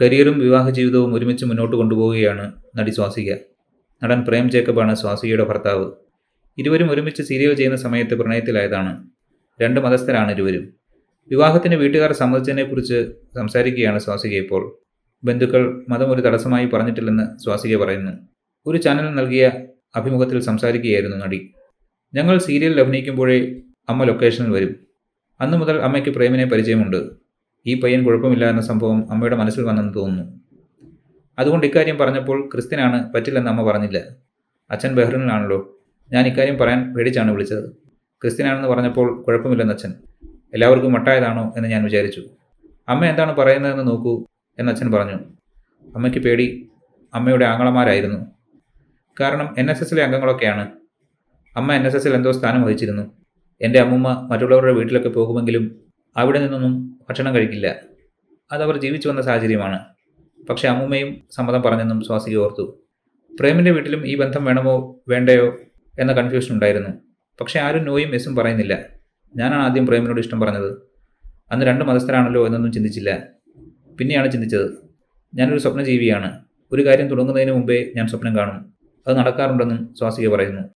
കരിയറും വിവാഹ ജീവിതവും ഒരുമിച്ച് മുന്നോട്ട് കൊണ്ടുപോവുകയാണ് നടി സ്വാസിക. നടൻ പ്രേം ജേക്കബാണ് സ്വാസികയുടെ ഭർത്താവ്. ഇരുവരും ഒരുമിച്ച് സീരിയൽ ചെയ്യുന്ന സമയത്ത് പ്രണയത്തിലായതാണ്. രണ്ട് മതസ്ഥരാണ് ഇരുവരും. വിവാഹത്തിന് വീട്ടുകാർ സമ്മതിച്ചതിനെക്കുറിച്ച് സംസാരിക്കുകയാണ് സ്വാസിക ഇപ്പോൾ. ബന്ധുക്കൾ മതം ഒരു തടസ്സമായി പറഞ്ഞിട്ടില്ലെന്ന് സ്വാസിക പറയുന്നു. ഒരു ചാനൽ നൽകിയ അഭിമുഖത്തിൽ സംസാരിക്കുകയായിരുന്നു നടി. ഞങ്ങൾ സീരിയലിൽ അഭിനയിക്കുമ്പോഴേ അമ്മ ലൊക്കേഷനിൽ വരും. അന്നു മുതൽ അമ്മയ്ക്ക് പ്രേമിനെ പരിചയമുണ്ട്. ഈ പയ്യൻ കുഴപ്പമില്ല എന്ന സംഭവം അമ്മയുടെ മനസ്സിൽ വന്നെന്ന് തോന്നുന്നു. അതുകൊണ്ട് ഇക്കാര്യം പറഞ്ഞപ്പോൾ ക്രിസ്ത്യനാണ് പറ്റില്ലെന്ന് അമ്മ പറഞ്ഞില്ല. അച്ഛൻ ബഹ്റിനിലാണല്ലോ. ഞാൻ ഇക്കാര്യം പറയാൻ പേടിച്ചാണ് വിളിച്ചത്. ക്രിസ്ത്യനാണെന്ന് പറഞ്ഞപ്പോൾ കുഴപ്പമില്ലെന്ന് അച്ഛൻ. എല്ലാവർക്കും മട്ടായതാണോ എന്ന് ഞാൻ വിചാരിച്ചു. അമ്മ എന്താണ് പറയുന്നതെന്ന് നോക്കൂ എന്ന് അച്ഛൻ പറഞ്ഞു. അമ്മയ്ക്ക് പേടി. അമ്മയുടെ ആങ്ങളമാരായിരുന്നു. കാരണം എൻ എസ് എസിലെ അംഗങ്ങളൊക്കെയാണ്. അമ്മ എൻ എസ് എസിൽ എന്തോ സ്ഥാനം വഹിച്ചിരുന്നു. എന്റെ അമ്മൂമ്മ മറ്റുള്ളവരുടെ വീട്ടിലൊക്കെ പോകുമെങ്കിലും അവിടെ നിന്നൊന്നും ഭക്ഷണം കഴിക്കില്ല. അതവർ ജീവിച്ചു വന്ന സാഹചര്യമാണ്. പക്ഷേ അമ്മൂമ്മയും സമ്മതം പറഞ്ഞെന്നും സ്വാസിക ഓർത്തു. പ്രേമിന്റെ വീട്ടിലും ഈ ബന്ധം വേണമോ വേണ്ടയോ എന്ന കൺഫ്യൂഷൻ ഉണ്ടായിരുന്നു. പക്ഷേ ആരും നോയും മെസ്സും പറയുന്നില്ല. ഞാനാണ് ആദ്യം പ്രേമിനോട് ഇഷ്ടം പറഞ്ഞത്. അന്ന് രണ്ട് മതസ്ഥരാണല്ലോ എന്നൊന്നും ചിന്തിച്ചില്ല. പിന്നെയാണ് ചിന്തിച്ചത്. ഞാനൊരു സ്വപ്നജീവിയാണ്. ഒരു കാര്യം തുടങ്ങുന്നതിന് മുമ്പേ ഞാൻ സ്വപ്നം കാണും. അത് നടക്കാറുണ്ടെന്നും സ്വാസിക പറയുന്നു.